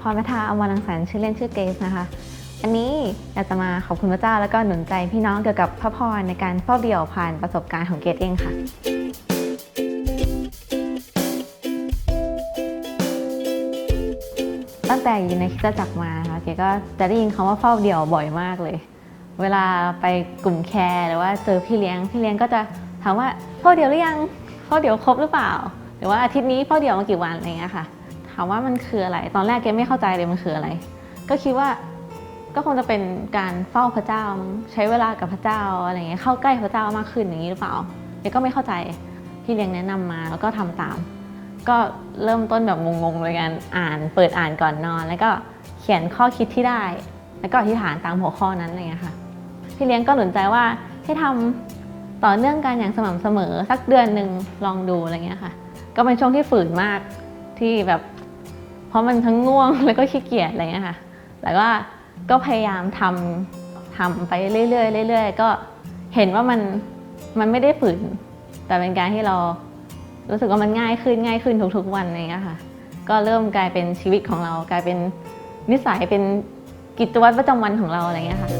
พรพัฒนาอมรังสรรค์ชื่อเล่นชื่อเกรซนะคะ อันนี้อยากจะมาขอบคุณพระเจ้าแล้วก็หนุนใจพี่น้องเกี่ยวกับพระพรในการเฝ้าเดี่ยวผ่านประสบการณ์ของเกรซเองค่ะ ตั้งแต่อยู่ในคริสตจักรมาค่ะ เกก็จะได้ยินคำว่าเฝ้าเดี่ยวบ่อยมากเลย เวลาไปกลุ่มแคร์หรือว่าเจอพี่เลี้ยง พี่เลี้ยงก็จะถามว่าเฝ้าเดี่ยวหรือยังเฝ้าเดี่ยวครบหรือเปล่า หรือว่าอาทิตย์นี้เฝ้าเดี่ยวมากี่วันอะไรเงี้ยค่ะ ถามว่ามันคืออะไร ตอนแรกเกไม่เข้าใจเลยมันคืออะไร ก็คิดว่าก็คงจะเป็นการเฝ้าพระเจ้าใช้เวลากับพระเจ้าอะไรเงี้ยเข้าใกล้พระเจ้ามากขึ้นอย่างนี้หรือเปล่าเกก็ไม่เข้าใจพี่เลี้ยงแนะนำมาแล้วก็ทำตาม ก็เริ่มต้นแบบงงๆเลยกันอ่านเปิดอ่านก่อนนอน แล้วก็เขียนข้อคิดที่ได้ แล้วก็อธิษฐานตามหัวข้อนั้นอะไรเงี้ยค่ะพี่เลี้ยงก็หนุนใจว่าให้ทำต่อเนื่องกันอย่างสม่ำเสมอสักเดือนหนึ่งลองดูอะไรเงี้ยค่ะ ก็เป็นช่วงที่ฝืนมากที่แบบ ราะมันทั้งง่วงแล้วก็ขี้เกียจอะไรเงี้ยค่ะแต่ว่าก็พยายามทำทำไปเรื่อยๆเรื่อยๆ ก็เห็นว่ามันมันไม่ได้ฝืน แต่เป็นการที่เรารู้สึกว่ามันง่ายขึ้นง่ายขึ้นทุกๆวันอะไรเงี้ยค่ะ ก็เริ่มกลายเป็นชีวิตของเรากลายเป็นนิสัยเป็นกิจวัตรประจำวันของเราอะไรเงี้ยค่ะ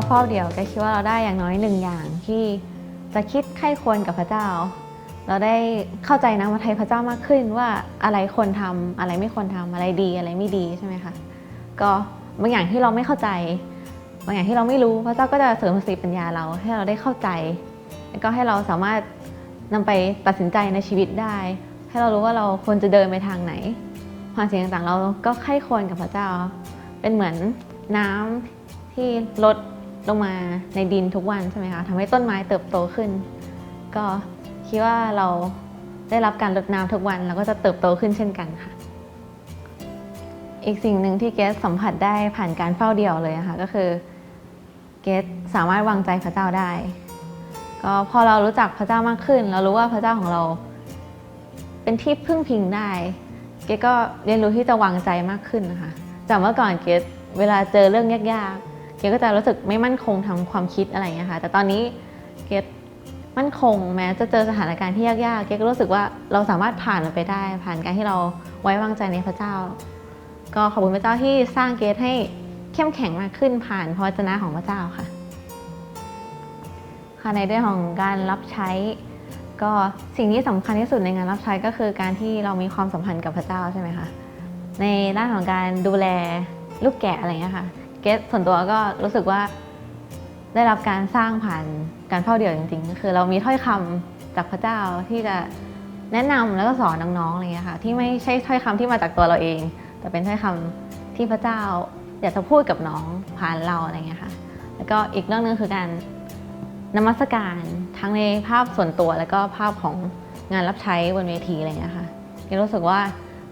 เราเฝ้าเดี่ยวก็คิดว่าเราได้อย่างน้อยหนึ่งอย่างที่จะคิดไข้ควรกับพระเจ้า เราได้เข้าใจนะมาไทยพระเจ้ามากขึ้นว่าอะไรควรทำอะไรไม่ควรทำอะไรดีอะไรไม่ดีใช่ไหมคะก็บางอย่างที่เราไม่เข้าใจ บางอย่างที่เราไม่รู้พระเจ้าก็จะเสริมสติปัญญาเราให้เราได้เข้าใจ แล้วก็ให้เราสามารถนำไปตัดสินใจในชีวิตได้ ให้เรารู้ว่าเราควรจะเดินไปทางไหนความเสิ่งต่างๆเราก็ไข้ควรกับพระเจ้า เป็นเหมือนน้ำที่ลด ลงมาในดินทุกวันใช่ไหมคะทำให้ต้นไม้เติบโตขึ้น ก็คิดว่าเราได้รับการรดน้ำทุกวันเราก็จะเติบโตขึ้นเช่นกันค่ะ อีกสิ่งหนึ่งที่เกสสัมผัสได้ผ่านการเฝ้าเดี่ยวเลยนะคะก็คือเกสสามารถวางใจพระเจ้าได้ ก็พอเรารู้จักพระเจ้ามากขึ้น เรารู้ว่าพระเจ้าของเรา เป็นที่พึ่งพิงได้ เกสก็เรียนรู้ที่จะวางใจมากขึ้นนะคะจากเมื่อก่อนเกสเวลาเจอเรื่องยากๆ เกก็จะรู้สึกไม่มั่นคงทางความคิดอะไรเงี้ยค่ะ แต่ตอนนี้เกมั่นคงแม้จะเจอสถานการณ์ที่ยากๆ เกก็รู้สึกว่าเราสามารถผ่านมันไปได้ ผ่านการที่เราไว้วางใจในพระเจ้า ก็ขอบคุณพระเจ้าที่สร้างเกสให้เข้มแข็งมากขึ้นผ่านพระวจนะของพระเจ้าค่ะ ค่ะในเรื่องของการรับใช้ ก็สิ่งที่สำคัญที่สุดในงานรับใช้ก็คือการที่เรามีความสัมพันธ์กับพระเจ้าใช่ไหมคะในด้านของการดูแลลูกแกะอะไรเงี้ยค่ะ เกสส่วนตัวก็รู้สึกว่าได้รับการสร้างผ่านการเฝ้าเดี่ยวจริงๆก็คือเรามีถ้อยคำจากพระเจ้าที่จะแนะนำแล้วก็สอนน้องๆอะไรเงี้ยค่ะที่ไม่ใช่ถ้อยคำที่มาจากตัวเราเอง แต่เป็นถ้อยคำที่พระเจ้าอยากจะพูดกับน้องผ่านเราอะไรเงี้ยค่ะแล้วก็อีกเรื่องหนึงคือการนมัสการทั้งในภาพส่วนตัวแล้วก็ภาพของงานรับใช้บนเวทีอะไรเงี้ยค่ะเกรู้สึกว่า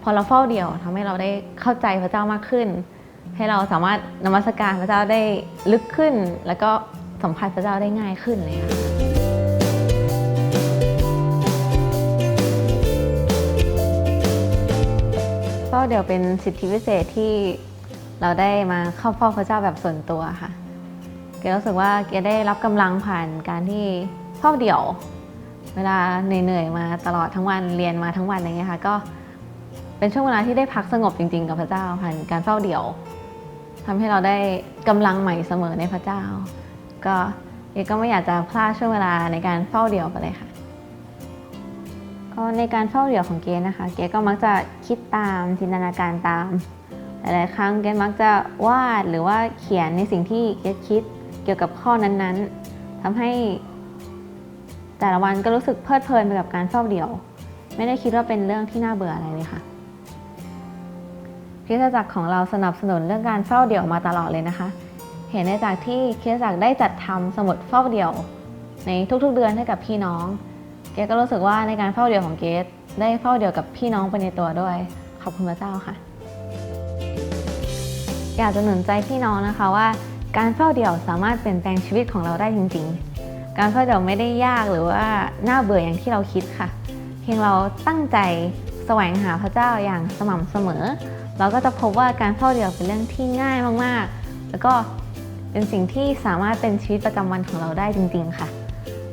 พอเราเฝ้าเดี่ยวทำให้เราได้เข้าใจพระเจ้ามากขึ้น ให้เราสามารถนมัสการพระเจ้าได้ลึกขึ้น แล้วก็สัมผัสพระเจ้าได้ง่ายขึ้นเลยค่ะเฝ้าเดี๋ยวเป็นสิทธิพิเศษที่เราได้มาเข้าเฝ้าพระเจ้าแบบส่วนตัวค่ะเกรู้สึกว่าเกได้รับกำลังผ่านการที่เฝ้าเดี่ยว เวลาเหนื่อยๆมาตลอดทั้งวันเรียนมาทั้งวันอะไรเงี้ยค่ะก็เป็นช่วงเวลาที่ได้พักสงบจริง ๆ กับพระเจ้าผ่านการเฝ้าเดี่ยว ทำให้เราได้กำลังใหม่เสมอในพระเจ้า ก็เกก็ไม่อยากจะพลาดช่วงเวลาในการเฝ้าเดี่ยวไปเลยค่ะ ก็ในการเฝ้าเดี่ยวของเกณนะคะ เกก็มักจะคิดตามจินตนาการตามหลายๆครั้งเกณมักจะวาดหรือว่าเขียนในสิ่งที่เกณคิดเกี่ยวกับข้อนั้นๆทำให้แต่ละวันก็รู้สึกเพลิดเพลินไปกับการเฝ้าเดี่ยว ไม่ได้คิดว่าเป็นเรื่องที่น่าเบื่ออะไรเลยค่ะ ริสตจักรของเราสนับสนุนเรื่องการเฝ้าเดี่ยวมาตลอดเลยนะคะ เห็นได้จากที่คริสตจักรได้จัดทำสมุดเฝ้าเดี่ยว ในทุกๆเดือนให้กับพี่น้อง เกก็รู้สึกว่าในการเฝ้าเดี่ยวของเกดได้เฝ้าเดี่ยวกับพี่น้องไปในตัวด้วย ขอบคุณพระเจ้าค่ะ อยากจะหนุนใจพี่น้องนะคะว่า การเฝ้าเดี่ยวสามารถเปลี่ยนแปลงชีวิตของเราได้จริง ๆ การเฝ้าเดี่ยวไม่ได้ยากหรือว่าน่าเบื่ออย่างที่เราคิดค่ะ เพียงเราตั้งใจ สวงหาพระเจ้าอย่างสม่ำเสมอ เราก็จะพบว่าการเฝ้าเดี่ยวเป็นเรื่องที่ง่ายมากๆ แล้วก็เป็นสิ่งที่สามารถเป็นชีวิตประจำวันของเราได้จริง ๆ ค่ะ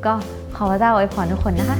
ก็ขอพระเจ้าอวยพรทุกคนนะคะ